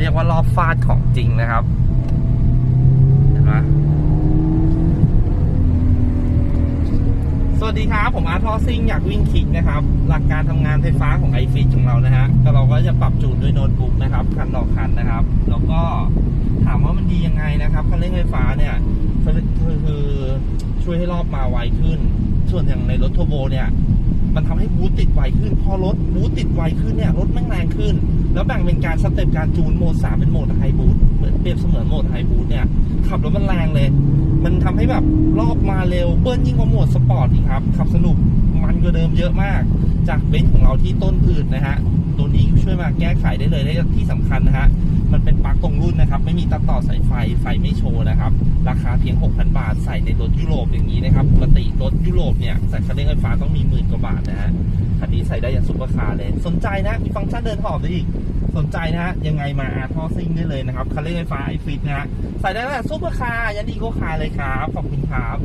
เรียกว่ารอบฟาดของจริงนะครับ เห็นไหมสวัสดีครับ ผมอาร์ตทอซิงอยากวิ่งคิกนะครับ หลักการทำงานไฟฟ้าของ i f i t ของเรานะฮะก็เราก็จะปรับจูนด้วยโน้ตบุ๊กนะครับ คันต่อคันนะครับ แล้วก็ถามว่ามันดียังไงนะครับคันเร่งไฟฟ้าเนี่ยคือคือช่วยให้รอบมาไวขึ้น ส่วนอย่างในรถโทโบเนี่ย มันทำให้บูตติดไวขึ้น พอรถบูตติดไวขึ้นเนี่ยรถแม่งแรงขึ้น แล้วแบ่งเป็นการสเต็ปการจูนโหมด3เป็นโหมดไฮบูตเหมือนเปรียบเสมือนโหมดไฮบูตเนี่ยขับรถมันแรงเลย มันทำให้แบบรอบมาเร็วเบิ้ลยิ่งกว่าโหมดสปอร์ตอีกครับขับสนุกมันกว่าเดิมเยอะมาก จากเบนซ์ของเราที่ต้นอื่นะฮะ มาแก้ไขได้เลยและที่สำคัญนะฮะมันเป็นปลั๊กตรงรุ่นนะครับ ไม่มีตัดต่อสายไฟไฟไม่โชว์นะครับ ราคาเพียง 6,000 บาทใส่ในรถยุโรปอย่างนี้นะครับปกติรถยุโรปเนี่ยใส่คันเร่งไฟฟ้าต้องมีหมื่นกว่าบาทนะฮะคันนี้ใส่ได้อย่างซุปเปอร์คาร์เลย สนใจนะมีฟังก์ชันเดินหอบได้อีกสนใจนะฮะยังไงมาอาร์ทอซิ่งได้เลยนะครับคันเร่งไฟฟ้าไอฟิตนะฮะใส่ได้ตั้งแต่ซุปเปอร์คาร์ยันอีโกคาร์เลยครับขอบคุณครับ